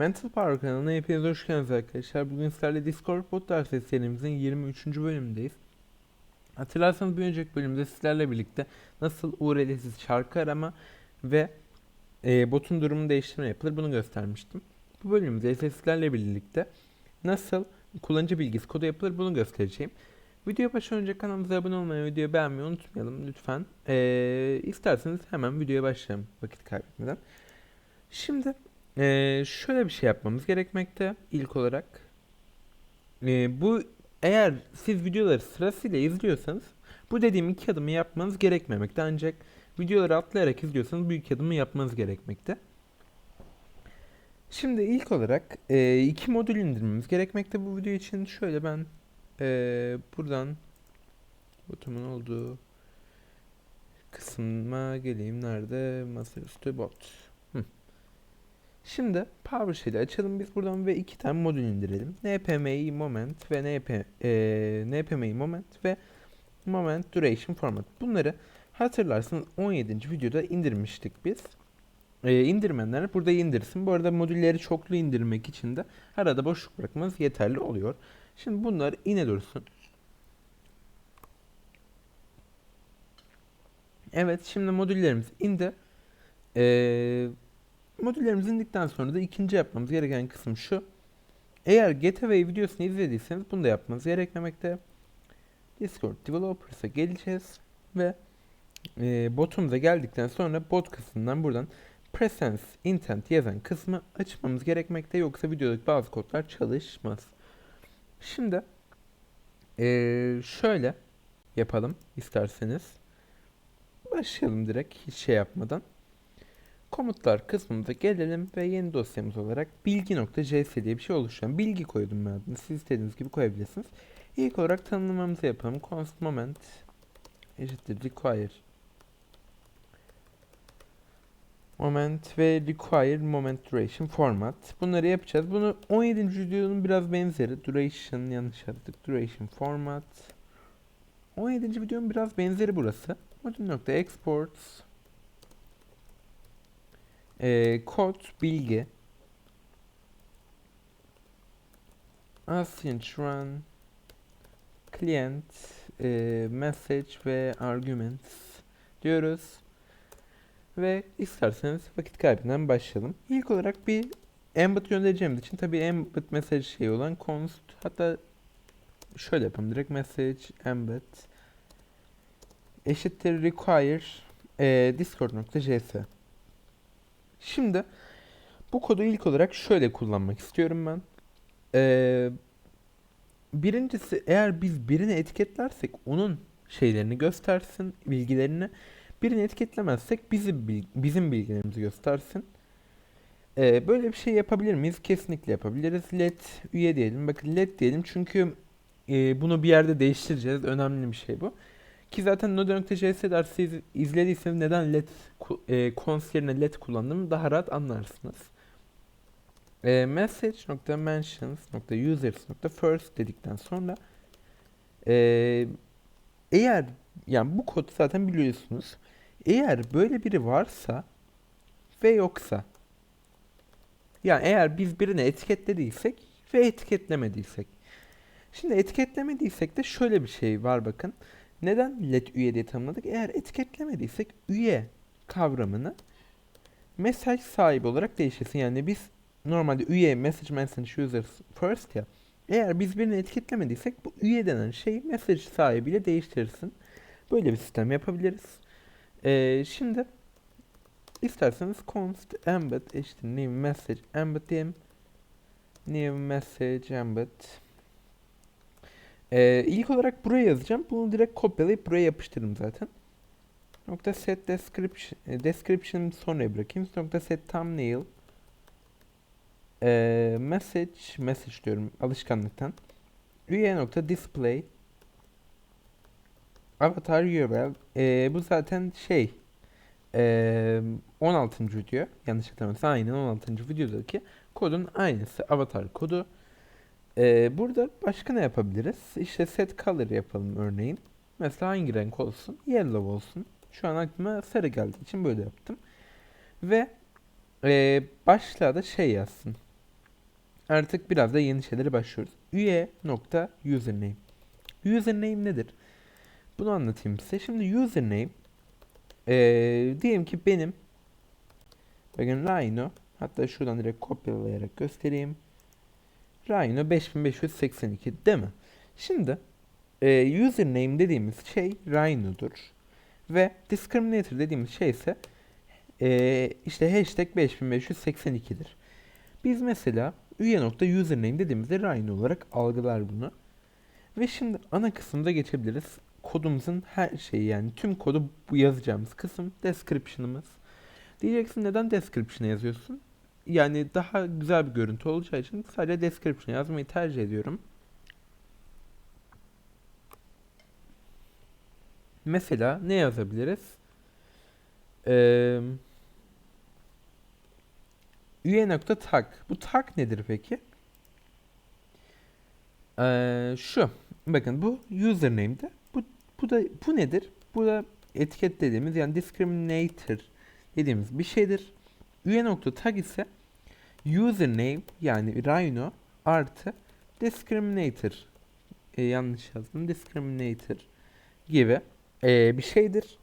Mental Power kanalına hepiniz hoş geldiniz arkadaşlar. Bugün sizlerle Discord Bot dersi serimizin 23. bölümündeyiz. Hatırlarsanız bir önceki bölümde sizlerle birlikte nasıl URL'siz şarkı arama ve e, botun durumunu değiştirme yapılır bunu göstermiştim. Bu bölümümüzde ise sizlerle birlikte nasıl kullanıcı bilgisi kodu yapılır bunu göstereceğim. Videoya başlamadan önce kanalımıza abone olmayı videoyu beğenmeyi unutmayalım lütfen. E, isterseniz hemen videoya başlayalım vakit kaybetmeden. Şimdi ee, şöyle bir şey yapmamız gerekmekte ilk olarak. Ee, bu eğer siz videoları sırasıyla izliyorsanız bu dediğim iki adımı yapmanız gerekmemekte ancak videoları atlayarak izliyorsanız bu iki adımı yapmanız gerekmekte. Şimdi ilk olarak e, iki modül indirmemiz gerekmekte bu video için. Şöyle ben e, buradan botumun olduğu kısma geleyim. Nerede? Masaüstü bot. Şimdi PowerShell'i açalım biz buradan ve iki tane modül indirelim. npmi moment ve np e, npmi moment ve moment duration format. Bunları hatırlarsınız 17. videoda indirmiştik biz. E, indirmenler burada indirsin. Bu arada modülleri çoklu indirmek için de arada boşluk bırakmanız yeterli oluyor. Şimdi bunlar ine dursun. Evet şimdi modüllerimiz indi. Eee Modüllerimiz indikten sonra da ikinci yapmamız gereken kısım şu. Eğer Getaway videosunu izlediyseniz bunu da yapmanız gerekmemekte. Discord Developers'a geleceğiz ve e, botumuza geldikten sonra bot kısmından buradan Presence Intent yazan kısmı açmamız gerekmekte yoksa videodaki bazı kodlar çalışmaz. Şimdi e, şöyle yapalım isterseniz. Başlayalım direkt hiç şey yapmadan. Komutlar kısmımıza gelelim ve yeni dosyamız olarak bilgi.js diye bir şey oluşturan bilgi koydum ben adını. Siz istediğiniz gibi koyabilirsiniz. İlk olarak tanımlamamızı yapalım. Const moment eşittir require moment ve require moment duration format. Bunları yapacağız. Bunu 17. videonun biraz benzeri. Duration yanlış yazdık. Duration format. 17. videonun biraz benzeri burası. Modül.exports e, kod, bilgi, Ancient run, client, e, message ve arguments diyoruz. Ve isterseniz vakit kaybından başlayalım. İlk olarak bir embed göndereceğimiz için tabii embed message şey olan const hatta şöyle yapalım direkt message embed eşittir require e, discord.js Şimdi bu kodu ilk olarak şöyle kullanmak istiyorum ben. Ee, birincisi eğer biz birini etiketlersek onun şeylerini göstersin, bilgilerini. Birini etiketlemezsek bizim bizim bilgilerimizi göstersin. Ee, böyle bir şey yapabilir miyiz? Kesinlikle yapabiliriz. Let üye diyelim. Bakın let diyelim çünkü e, bunu bir yerde değiştireceğiz. Önemli bir şey bu. Ki zaten Node.js dersi iz, izlediyseniz neden let e, cons yerine let kullandığımı daha rahat anlarsınız. E, message.mentions.users.first dedikten sonra e, eğer yani bu kod zaten biliyorsunuz. Eğer böyle biri varsa ve yoksa yani eğer biz birine etiketlediysek ve etiketlemediysek. Şimdi etiketlemediysek de şöyle bir şey var bakın. Neden let üye diye tanımladık? Eğer etiketlemediysek üye kavramını mesaj sahibi olarak değiştirsin. Yani biz normalde üye message message users first ya. Eğer biz birini etiketlemediysek bu üye denen şey mesaj sahibiyle değiştirsin. Böyle bir sistem yapabiliriz. Ee, şimdi isterseniz const embed eşittir new message embed diyelim. New message embed ee, ilk olarak buraya yazacağım. Bunu direkt kopyalayıp buraya yapıştırdım zaten. Nokta set description, e, description sonra bırakayım. Nokta set thumbnail ee, message message diyorum alışkanlıktan. Üye nokta display avatar URL ee, bu zaten şey ee, 16. video yanlış hatırlamıyorsam aynen 16. videodaki kodun aynısı avatar kodu. Ee, burada başka ne yapabiliriz? İşte set color yapalım örneğin. Mesela hangi renk olsun? Yellow olsun. Şu an aklıma sarı geldiği için böyle yaptım. Ve e, başlığa da şey yazsın. artık biraz da yeni şeylere başlıyoruz. Üye nokta username. Username nedir? Bunu anlatayım size. Şimdi username ee, diyelim ki benim bakın Rhino hatta şuradan direkt kopyalayarak göstereyim. Rhino 5582 değil mi? Şimdi e, username dediğimiz şey Rhino'dur. Ve discriminator dediğimiz şey ise e, işte hashtag 5582'dir. Biz mesela üye nokta username dediğimizde Rhino olarak algılar bunu. Ve şimdi ana kısımda geçebiliriz. Kodumuzun her şeyi yani tüm kodu bu yazacağımız kısım description'ımız. Diyeceksin neden description'a yazıyorsun? Yani daha güzel bir görüntü olacağı için sadece description yazmayı tercih ediyorum. Mesela ne yazabiliriz? Ee, üye nokta tag. Bu tag nedir peki? Ee, şu. Bakın bu username'de. Bu, bu da bu nedir? Bu da etiket dediğimiz yani discriminator dediğimiz bir şeydir. Üye nokta tag ise username yani Rhino artı discriminator e, yanlış yazdım discriminator gibi e, bir şeydir.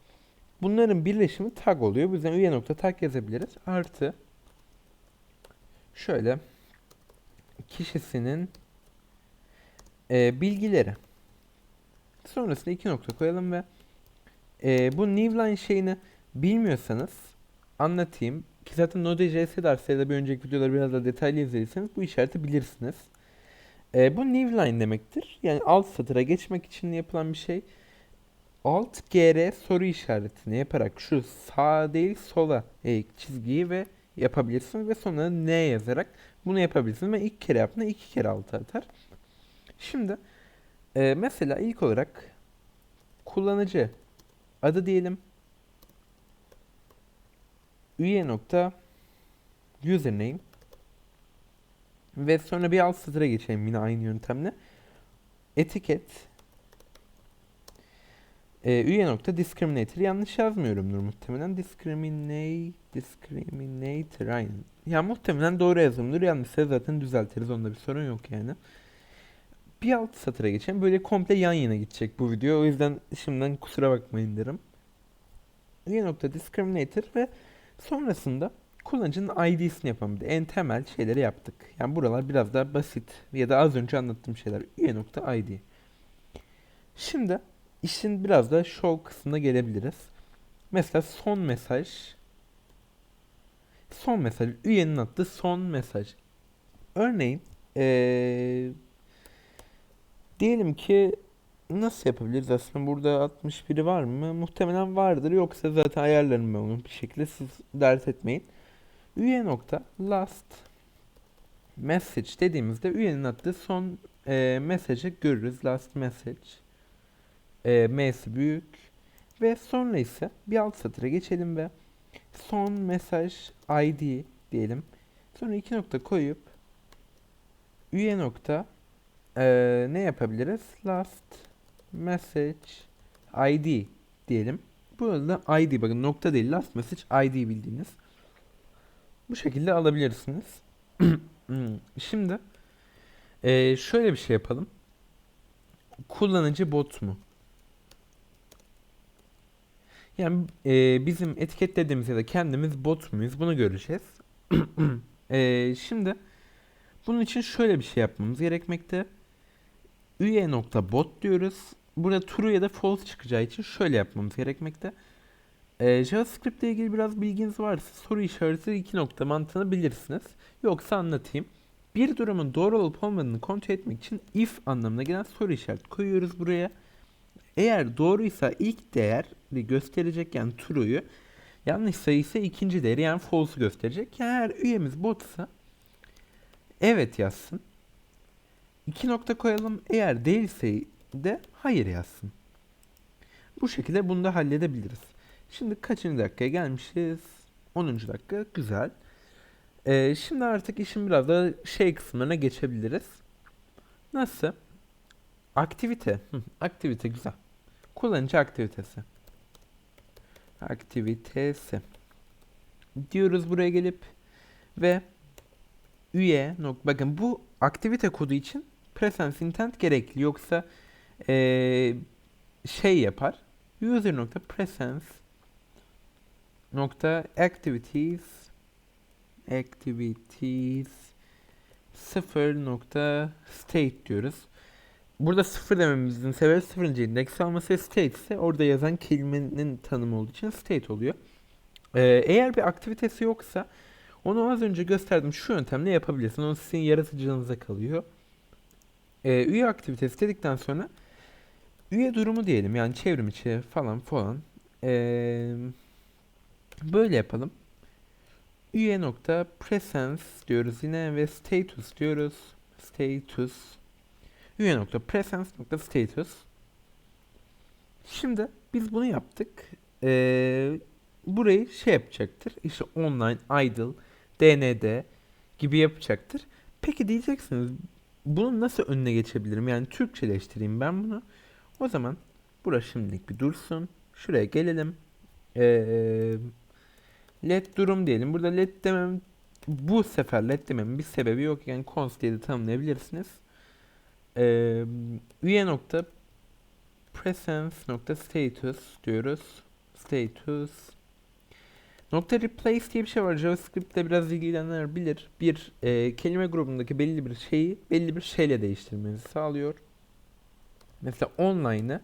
Bunların birleşimi tag oluyor. Bu yüzden üye nokta tag yazabiliriz. Artı şöyle kişisinin e, bilgileri. Sonrasında iki nokta koyalım ve e, bu newline şeyini bilmiyorsanız anlatayım. Ki zaten Node.js da bir önceki videoları biraz daha detaylı izlediyseniz bu işareti bilirsiniz. E, bu newline demektir. Yani alt satıra geçmek için yapılan bir şey. Alt gr soru işaretini yaparak şu sağ değil sola eğik çizgiyi ve yapabilirsiniz ve sonra ne yazarak bunu yapabilirsiniz ve ilk kere yaptığında iki kere altı atar. Şimdi e, mesela ilk olarak kullanıcı adı diyelim üye nokta username ve sonra bir alt satıra geçelim yine aynı yöntemle. Etiket e, üye nokta discriminator yanlış yazmıyorumdur muhtemelen discriminate discriminator aynen. Ya muhtemelen doğru yazımdır yanlışsa zaten düzeltiriz onda bir sorun yok yani. Bir alt satıra geçelim böyle komple yan yana gidecek bu video o yüzden şimdiden kusura bakmayın derim. Üye nokta discriminator ve Sonrasında kullanıcının ID'sini yapalım. En temel şeyleri yaptık. Yani buralar biraz daha basit ya da az önce anlattığım şeyler. Üye nokta ID. Şimdi işin biraz da show kısmına gelebiliriz. Mesela son mesaj. Son mesaj. Üyenin attığı son mesaj. Örneğin ee, diyelim ki nasıl yapabiliriz aslında burada 61'i var mı? Muhtemelen vardır yoksa zaten ayarlarım ben onu bir şekilde siz dert etmeyin. Üye nokta last message dediğimizde üyenin attığı son e, mesajı görürüz. Last message e, m'si büyük ve sonra ise bir alt satıra geçelim ve son mesaj id diyelim. Sonra iki nokta koyup üye nokta e, ne yapabiliriz? Last message id diyelim. Burada id bakın nokta değil last message id bildiğiniz. Bu şekilde alabilirsiniz. Şimdi e, şöyle bir şey yapalım. Kullanıcı bot mu? Yani e, bizim etiketlediğimiz ya da kendimiz bot muyuz bunu göreceğiz. e, şimdi bunun için şöyle bir şey yapmamız gerekmekte. Üye nokta bot diyoruz burada true ya da false çıkacağı için şöyle yapmamız gerekmekte. Ee, JavaScript ile ilgili biraz bilginiz varsa soru işareti iki nokta mantığını bilirsiniz. Yoksa anlatayım. Bir durumun doğru olup olmadığını kontrol etmek için if anlamına gelen soru işareti koyuyoruz buraya. Eğer doğruysa ilk değer gösterecek yani true'yu. Yanlışsa ise ikinci değeri yani false'u gösterecek. Yani eğer üyemiz botsa evet yazsın. İki nokta koyalım. Eğer değilse de hayır yazsın. Bu şekilde bunu da halledebiliriz. Şimdi kaçıncı dakikaya gelmişiz? 10. dakika. Güzel. Ee, şimdi artık işin biraz da şey kısımlarına geçebiliriz. Nasıl? Aktivite. aktivite güzel. Kullanıcı aktivitesi. Aktivitesi. Diyoruz buraya gelip ve üye bakın bu aktivite kodu için presence intent gerekli yoksa eee, şey yapar user nokta presence nokta activities activities 0 nokta state diyoruz. Burada sıfır dememizin sebebi sıfırıncı indeks alması state ise orada yazan kelimenin tanımı olduğu için state oluyor. Ee, eğer bir aktivitesi yoksa onu az önce gösterdim şu yöntemle yapabilirsin. O sizin yaratıcılığınıza kalıyor. Ee, üye aktivitesi dedikten sonra üye durumu diyelim yani çevrim içi falan falan. Ee, böyle yapalım. Üye nokta presence diyoruz yine ve status diyoruz. Status. Üye nokta presence nokta status. Şimdi biz bunu yaptık. Ee, burayı şey yapacaktır. İşte online, idle, DND gibi yapacaktır. Peki diyeceksiniz bunun nasıl önüne geçebilirim? Yani Türkçeleştireyim ben bunu. O zaman burası şimdilik bir dursun. Şuraya gelelim. Ee, let durum diyelim. Burada let demem bu sefer let dememin bir sebebi yok. Yani const diye de tanımlayabilirsiniz. Ee, üye nokta presence nokta status diyoruz. Status nokta replace diye bir şey var. JavaScript'te biraz ilgilenenler bilir. Bir e, kelime grubundaki belli bir şeyi belli bir şeyle değiştirmenizi sağlıyor. Mesela online'ı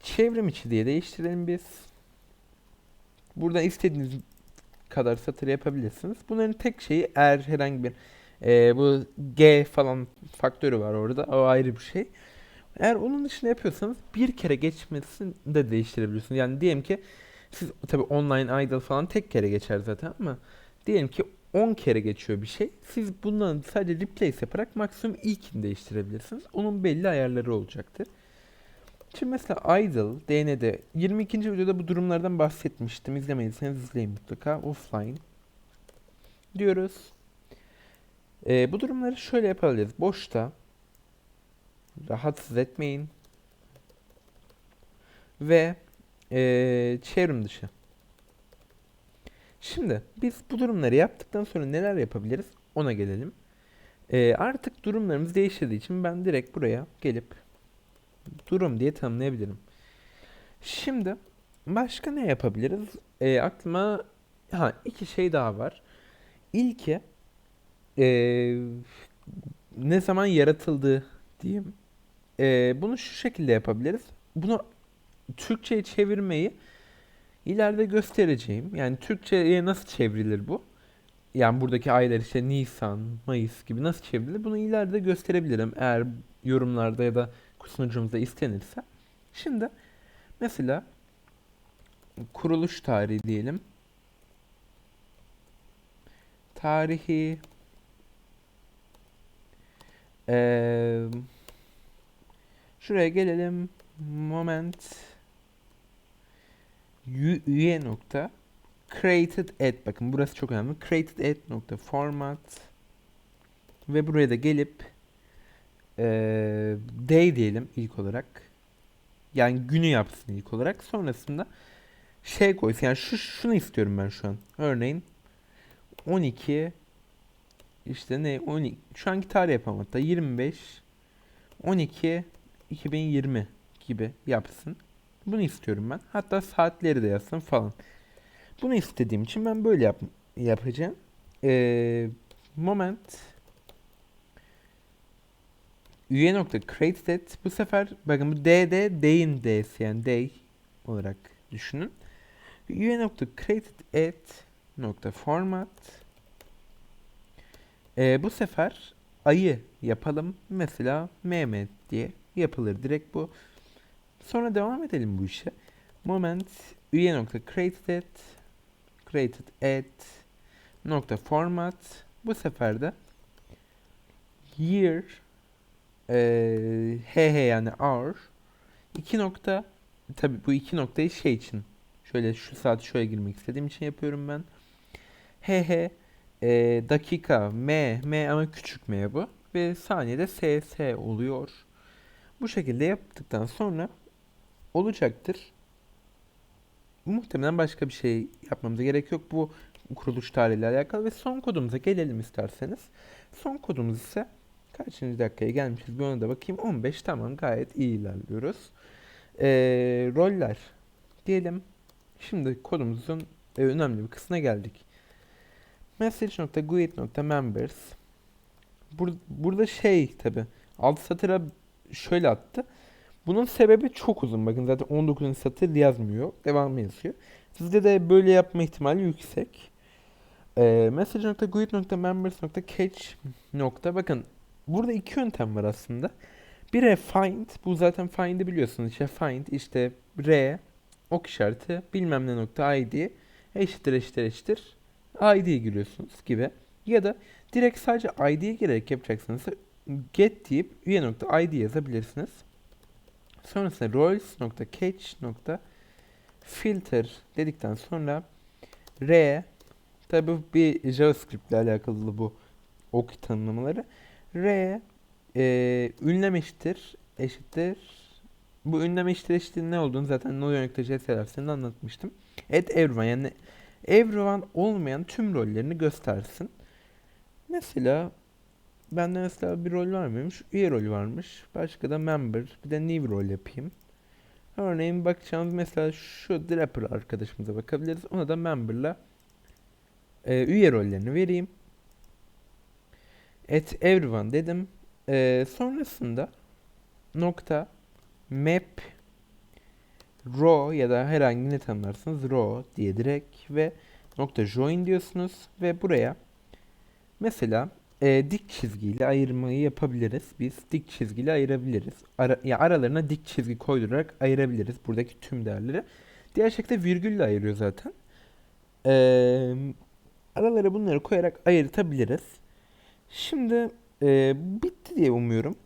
çevrim içi diye değiştirelim biz. Buradan istediğiniz kadar satır yapabilirsiniz. Bunların tek şeyi eğer herhangi bir e, bu G falan faktörü var orada. O ayrı bir şey. Eğer onun dışında yapıyorsanız bir kere geçmesini de değiştirebiliyorsunuz. Yani diyelim ki siz tabi online idle falan tek kere geçer zaten ama diyelim ki 10 kere geçiyor bir şey. Siz bundan sadece replace yaparak maksimum ilkini değiştirebilirsiniz. Onun belli ayarları olacaktır. Şimdi mesela idle, DND 22. videoda bu durumlardan bahsetmiştim. İzlemediyseniz izleyin mutlaka. Offline diyoruz. Ee, bu durumları şöyle yapabiliriz. Boşta rahatsız etmeyin ve ee, çevrim dışı. Şimdi biz bu durumları yaptıktan sonra neler yapabiliriz ona gelelim. Ee, artık durumlarımız değiştirdiği için ben direkt buraya gelip durum diye tanımlayabilirim. Şimdi başka ne yapabiliriz? Ee, aklıma ha iki şey daha var. İlki ee, ne zaman yaratıldığı diyeyim. Ee, bunu şu şekilde yapabiliriz. Bunu Türkçe'ye çevirmeyi ileride göstereceğim. Yani Türkçe'ye nasıl çevrilir bu? Yani buradaki aylar işte Nisan, Mayıs gibi nasıl çevrilir? Bunu ileride gösterebilirim eğer yorumlarda ya da sunucumuzda istenirse. Şimdi mesela kuruluş tarihi diyelim. Tarihi ee, şuraya gelelim. Moment üye nokta created at bakın burası çok önemli. Created at nokta format ve buraya da gelip eee day diyelim ilk olarak. Yani günü yapsın ilk olarak. Sonrasında şey koysun. Yani şu şunu istiyorum ben şu an. Örneğin 12 işte ne 12 şu anki tarih yapalım hatta 25 12 2020 gibi yapsın. Bunu istiyorum ben. Hatta saatleri de yazsın falan. Bunu istediğim için ben böyle yap yapacağım. Ee, moment üye nokta created bu sefer bakın bu d'de day'in d'si yani day olarak düşünün. Üye nokta created at nokta format ee, bu sefer ayı yapalım. Mesela Mehmet diye yapılır direkt bu. Sonra devam edelim bu işe. Moment üye nokta created at created at nokta format. Bu sefer de year e, he yani hour iki nokta tabi bu iki noktayı şey için şöyle şu saat şöyle girmek istediğim için yapıyorum ben. he he e, dakika m m ama küçük m bu. Ve saniyede s s oluyor. Bu şekilde yaptıktan sonra olacaktır. Muhtemelen başka bir şey yapmamıza gerek yok. Bu kuruluş tarihiyle alakalı ve son kodumuza gelelim isterseniz. Son kodumuz ise kaçıncı dakikaya gelmişiz bir ona da bakayım. 15 tamam gayet iyi ilerliyoruz. Ee, roller diyelim. Şimdi kodumuzun e, önemli bir kısmına geldik. Message.guide.members Bur Burada şey tabi alt satıra şöyle attı. Bunun sebebi çok uzun. Bakın zaten 19. satır yazmıyor. Devamı yazıyor. Sizde de böyle yapma ihtimali yüksek. Ee, message.guide.members.catch nokta bakın burada iki yöntem var aslında. Biri find. Bu zaten find'i biliyorsunuz. İşte find işte r ok işareti bilmem ne nokta id eşittir eşittir eşittir id'ye giriyorsunuz gibi. Ya da direkt sadece id'ye girerek yapacaksınız. Get deyip üye nokta id yazabilirsiniz. Sonrasında roles.catch.filter dedikten sonra r tabi bir JavaScript ile alakalı bu ok tanımlamaları. R e, ünlem eşittir eşittir bu ünlem eşittir eşittir ne olduğunu zaten no.js dersinde anlatmıştım. Add everyone yani everyone olmayan tüm rollerini göstersin. Mesela bende mesela bir rol var mıymış? Üye rolü varmış. Başka da member. Bir de new rol yapayım. Örneğin bakacağımız mesela şu Draper arkadaşımıza bakabiliriz. Ona da member'la e, üye rollerini vereyim. At everyone dedim. E, sonrasında nokta map row ya da herhangi ne tanımlarsınız row diye direkt ve nokta join diyorsunuz ve buraya mesela e, dik çizgiyle ayırmayı yapabiliriz. Biz dik çizgiyle ayırabiliriz. Ara, ya aralarına dik çizgi koydurarak ayırabiliriz buradaki tüm değerleri. Diğer şekilde virgülle ayırıyor zaten. E, aralara bunları koyarak ayırtabiliriz. Şimdi e, bitti diye umuyorum.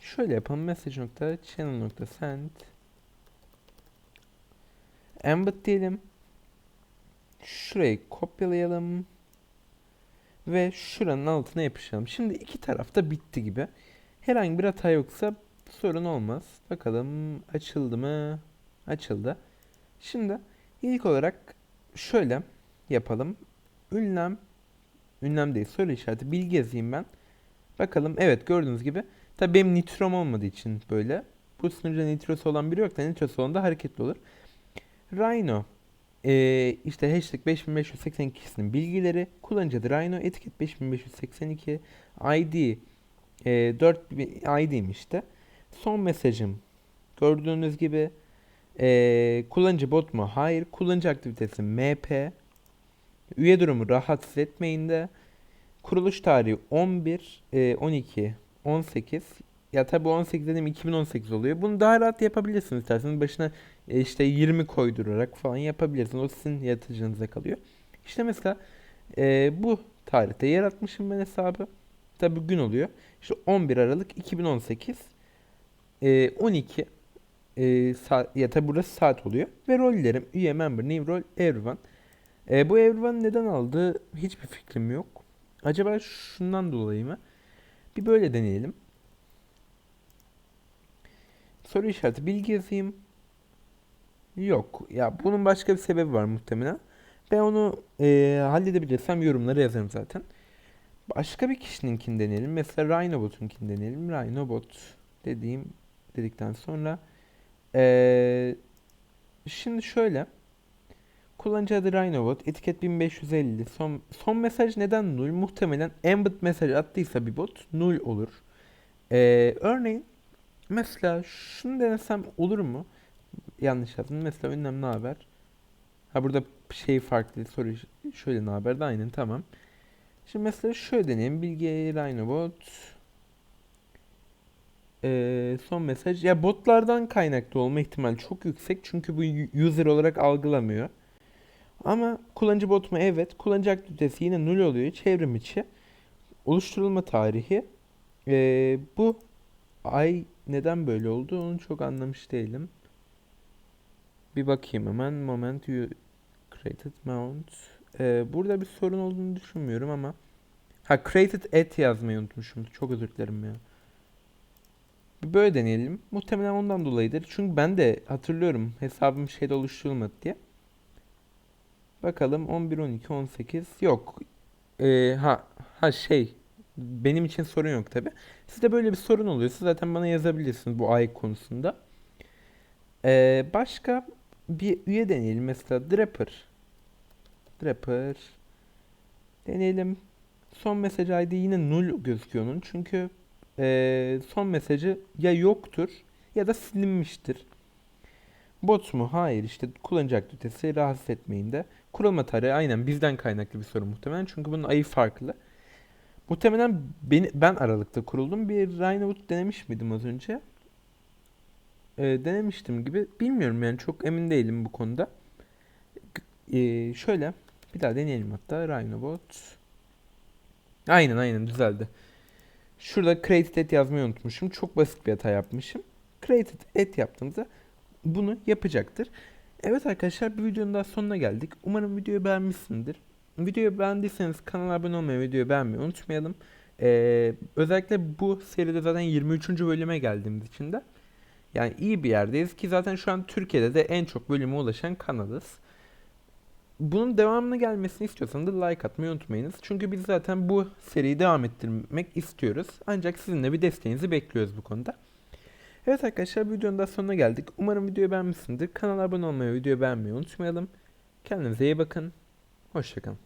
Şöyle yapalım. Message.channel.send Embed diyelim. Şurayı kopyalayalım. Ve şuranın altına yapışalım. Şimdi iki tarafta bitti gibi. Herhangi bir hata yoksa sorun olmaz. Bakalım açıldı mı? Açıldı. Şimdi ilk olarak şöyle yapalım. Ünlem ünlem değil soru işareti bilgi yazayım ben. Bakalım evet gördüğünüz gibi. Tabii benim nitrom olmadığı için böyle. Bu sunucuda nitrosu olan biri yok da nitrosu olan da hareketli olur. Rhino ee, işte hashtag 5582'sinin bilgileri kullanıcı adı Rhino etiket 5582 ID e, 4 ID'm işte. Son mesajım gördüğünüz gibi e, kullanıcı bot mu? Hayır. Kullanıcı aktivitesi MP. Üye durumu rahatsız etmeyin de. Kuruluş tarihi 11 e, 12 18 ya tabi 18 dedim 2018 oluyor. Bunu daha rahat yapabilirsiniz isterseniz. Başına e, işte 20 koydurarak falan yapabilirsiniz. O sizin yaratıcınıza kalıyor. İşte mesela e, bu tarihte yaratmışım ben hesabı. Tabi gün oluyor. İşte 11 Aralık 2018 e, 12 e, saat, ya tabi burası saat oluyor. Ve rollerim üye, member, new role, everyone. E, bu everyone neden aldı hiçbir fikrim yok. Acaba şundan dolayı mı? Bir böyle deneyelim. Soru işareti bilgi yazayım. Yok. Ya bunun başka bir sebebi var muhtemelen. Ben onu e, halledebilirsem yorumlara yazarım zaten. Başka bir kişininkini deneyelim. Mesela Rhinobot'unkini deneyelim. Rhinobot dediğim dedikten sonra e, şimdi şöyle kullanıcı adı Rhinobot etiket 1550 son, son mesaj neden null muhtemelen embed mesaj attıysa bir bot null olur e, örneğin Mesela şunu denesem olur mu? Yanlış yazdım. Mesela ünlem ne haber? Ha burada şey farklı soru şöyle ne haber de aynen tamam. Şimdi mesela şöyle deneyeyim. Bilgi Rhinobot. Ee, son mesaj. Ya botlardan kaynaklı olma ihtimali çok yüksek. Çünkü bu user olarak algılamıyor. Ama kullanıcı bot mu? Evet. Kullanıcı aktivitesi yine null oluyor. Çevrim içi. Oluşturulma tarihi. Ee, bu ay neden böyle oldu onu çok anlamış değilim. Bir bakayım hemen. Moment you created mount. Ee, burada bir sorun olduğunu düşünmüyorum ama. Ha created at yazmayı unutmuşum. Çok özür dilerim ya. Böyle deneyelim. Muhtemelen ondan dolayıdır. Çünkü ben de hatırlıyorum hesabım şeyde oluşturulmadı diye. Bakalım 11, 12, 18 yok. Ee, ha ha şey benim için sorun yok tabi. Sizde böyle bir sorun oluyorsa zaten bana yazabilirsiniz bu ay konusunda. Ee, başka bir üye deneyelim mesela Draper. Draper. Deneyelim. Son mesaj ID yine null gözüküyor onun. Çünkü ee, son mesajı ya yoktur ya da silinmiştir. Bot mu? Hayır işte kullanıcı aktivitesi rahatsız etmeyin de. Kurulma tarihi aynen bizden kaynaklı bir sorun muhtemelen. Çünkü bunun ayı farklı. Muhtemelen beni, ben Aralık'ta kuruldum. Bir Rhinowood denemiş miydim az önce? Ee, denemiştim gibi. Bilmiyorum yani çok emin değilim bu konuda. Ee, şöyle bir daha deneyelim hatta Rhinobot. Aynen aynen düzeldi. Şurada created et yazmayı unutmuşum. Çok basit bir hata yapmışım. Created et yaptığımızda bunu yapacaktır. Evet arkadaşlar bir videonun daha sonuna geldik. Umarım videoyu beğenmişsindir. Videoyu beğendiyseniz kanala abone olmayı, videoyu beğenmeyi unutmayalım. Ee, özellikle bu seride zaten 23. bölüme geldiğimiz için de yani iyi bir yerdeyiz ki zaten şu an Türkiye'de de en çok bölüme ulaşan kanalız. Bunun devamını gelmesini istiyorsanız da like atmayı unutmayınız. Çünkü biz zaten bu seriyi devam ettirmek istiyoruz. Ancak sizin de bir desteğinizi bekliyoruz bu konuda. Evet arkadaşlar videonun da sonuna geldik. Umarım videoyu beğenmişsinizdir. Kanala abone olmayı, videoyu beğenmeyi unutmayalım. Kendinize iyi bakın. Hoşçakalın.